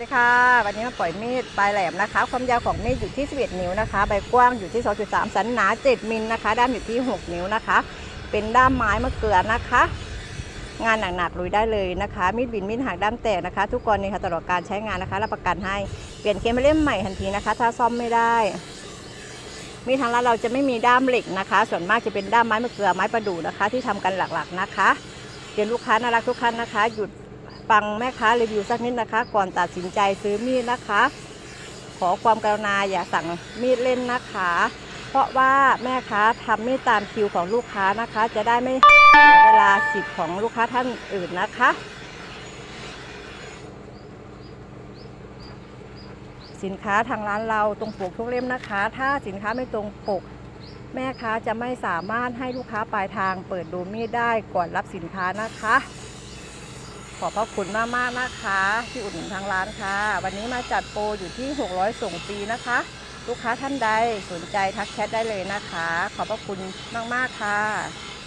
สวัสดีค่ะ วันนี้มาปล่อยมีดปลายแหลมนะคะ ความยาวของมีดอยู่ที่ 11 นิ้วนะคะ ใบกว้างอยู่ที่ 2.3 สันหนา 7 มิลนะคะ ด้ามอยู่ที่ 6 นิ้วนะคะ เป็นด้ามไม้มะเกลือนะคะ งานหนักๆลุยได้เลยนะคะ มีดบินมีดหักด้ามแตกนะคะ ทุกกรณีค่ะตลอดการใช้งานนะคะ รับประกันให้ เปลี่ยนเคมเล่มใหม่ทันทีนะคะ ถ้าซ่อมไม่ได้ มีดทางร้านเราจะไม่มีด้ามเหล็กนะคะ ส่วนมากจะเป็นด้ามไม้มะเกลือไม้ประดู่นะคะ ที่ทำกันหลักๆนะคะเดี๋ยวลูกค้าน่ารักทุกท่านนะคะ หยุด ฟังแม่ค้ารีวิวสักนิดนะคะ ก่อนตัดสินใจซื้อมีดนะคะ ขอความกรุณาอย่าสั่งมีดเล่นนะคะ เพราะว่าแม่ค้าทำมีดตามคิวของลูกค้านะคะ จะได้ไม่เสียเวลาสิทธิ์ของลูกค้าท่านอื่นนะคะ สินค้าทางร้านเราตรงปกทุกเล่มนะคะ ถ้าสินค้าไม่ตรงปกแม่ค้าจะไม่สามารถให้ลูกค้าปลายทางเปิดดูมีดได้ก่อนรับสินค้านะคะ ขอบพระคุณมากมากนะคะ ที่อุดหนุนทางร้านค่ะ วันนี้มาจัดโปรอยู่ที่ 600 ส่งฟรีนะคะ ลูกค้าท่านใดสนใจทักแชทได้เลยนะคะ ขอบพระคุณมากมากค่ะ